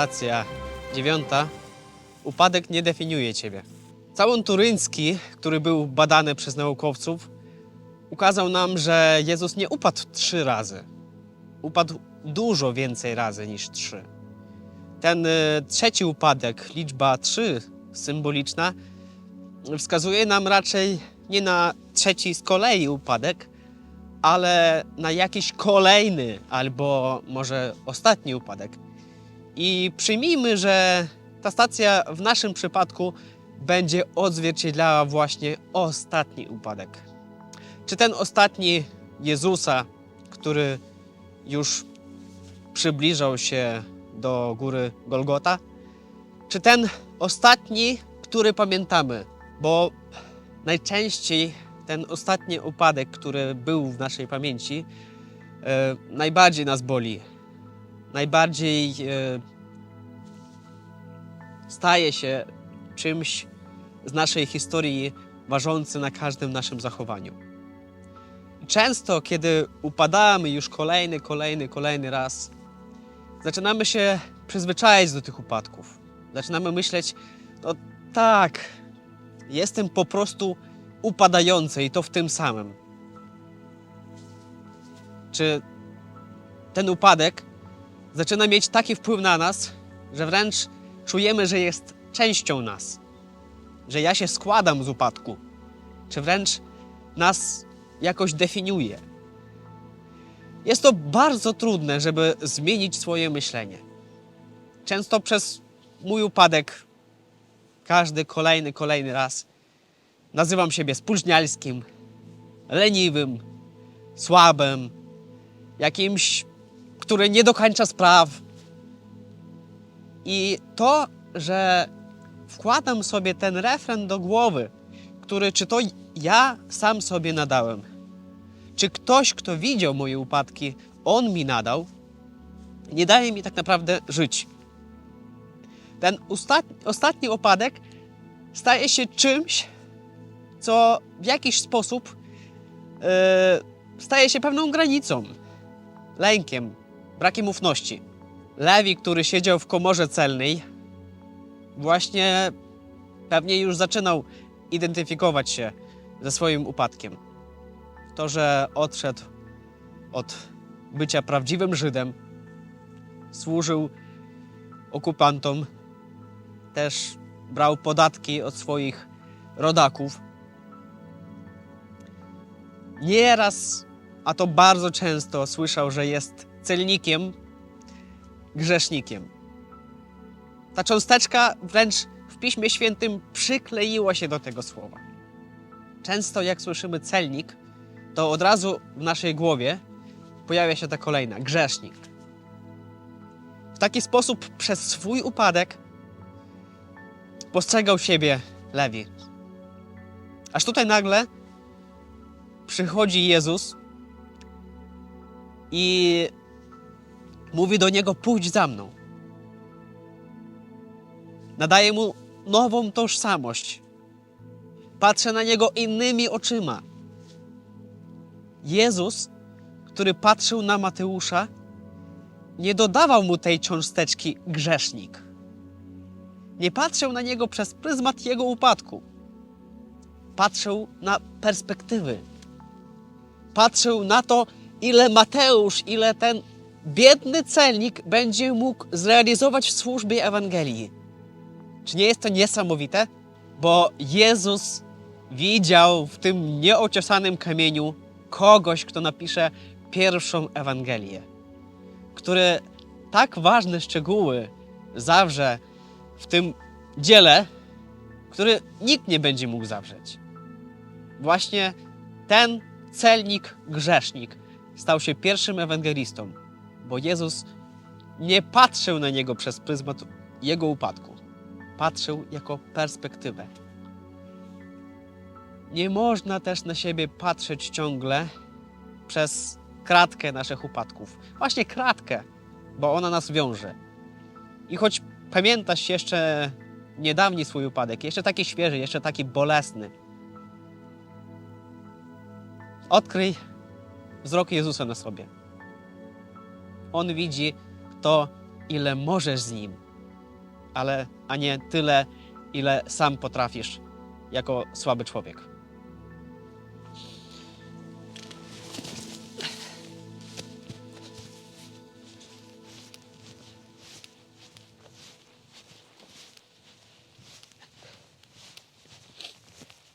stacja dziewiąta. Upadek nie definiuje ciebie. Całun turyński, który był badany przez naukowców, ukazał nam, że Jezus nie upadł trzy razy. Upadł dużo więcej razy niż trzy. Ten y, trzeci upadek, liczba trzy symboliczna, wskazuje nam raczej nie na trzeci z kolei upadek, ale na jakiś kolejny albo może ostatni upadek. I przyjmijmy, że ta stacja w naszym przypadku będzie odzwierciedlała właśnie ostatni upadek. Czy ten ostatni Jezusa, który już przybliżał się do góry Golgota? Czy ten ostatni, który pamiętamy? Bo najczęściej ten ostatni upadek, który był w naszej pamięci, e, najbardziej nas boli. Najbardziej e, staje się czymś z naszej historii ważący na każdym naszym zachowaniu. Często, kiedy upadamy już kolejny, kolejny, kolejny raz, zaczynamy się przyzwyczajać do tych upadków. Zaczynamy myśleć, no tak, jestem po prostu upadający i to w tym samym. Czy ten upadek zaczyna mieć taki wpływ na nas, że wręcz czujemy, że jest częścią nas, że ja się składam z upadku, czy wręcz nas jakoś definiuje. Jest to bardzo trudne, żeby zmienić swoje myślenie. Często przez mój upadek, każdy kolejny, kolejny raz, nazywam siebie spóźnialskim, leniwym, słabym, jakimś, który nie dokończa spraw. I to, że wkładam sobie ten refren do głowy, który czy to ja sam sobie nadałem, czy ktoś, kto widział moje upadki, on mi nadał, nie daje mi tak naprawdę żyć. Ten ostatni, upadek staje się czymś, co w jakiś sposób e, staje się pewną granicą, lękiem, brakiem ufności. Lewi, który siedział w komorze celnej, właśnie pewnie już zaczynał identyfikować się ze swoim upadkiem. To, że odszedł od bycia prawdziwym Żydem, służył okupantom, też brał podatki od swoich rodaków. Nieraz, a to bardzo często, słyszał, że jest celnikiem, grzesznikiem. Ta cząsteczka wręcz w Piśmie Świętym przykleiła się do tego słowa. Często, jak słyszymy celnik, to od razu w naszej głowie pojawia się ta kolejna grzesznik. W taki sposób przez swój upadek postrzegał siebie Lewi. Aż tutaj nagle przychodzi Jezus i mówi do niego: Pójdź za mną. Nadaje mu nową tożsamość. Patrzę na niego innymi oczyma. Jezus, który patrzył na Mateusza, nie dodawał mu tej cząsteczki grzesznik. Nie patrzył na niego przez pryzmat jego upadku. Patrzył na perspektywy. Patrzył na to, ile Mateusz, ile ten biedny celnik będzie mógł zrealizować w służbie Ewangelii. Czy nie jest to niesamowite? Bo Jezus widział w tym nieociosanym kamieniu kogoś, kto napisze pierwszą Ewangelię, który tak ważne szczegóły zawrze w tym dziele, który nikt nie będzie mógł zawrzeć. Właśnie ten celnik, grzesznik stał się pierwszym ewangelistą, bo Jezus nie patrzył na niego przez pryzmat jego upadku. Patrzył jako perspektywę. Nie można też na siebie patrzeć ciągle przez kratkę naszych upadków. Właśnie kratkę, bo ona nas wiąże. I choć pamiętasz jeszcze niedawni swój upadek, jeszcze taki świeży, jeszcze taki bolesny, odkryj wzrok Jezusa na sobie. On widzi to, ile możesz z Nim, ale a nie tyle, ile sam potrafisz jako słaby człowiek.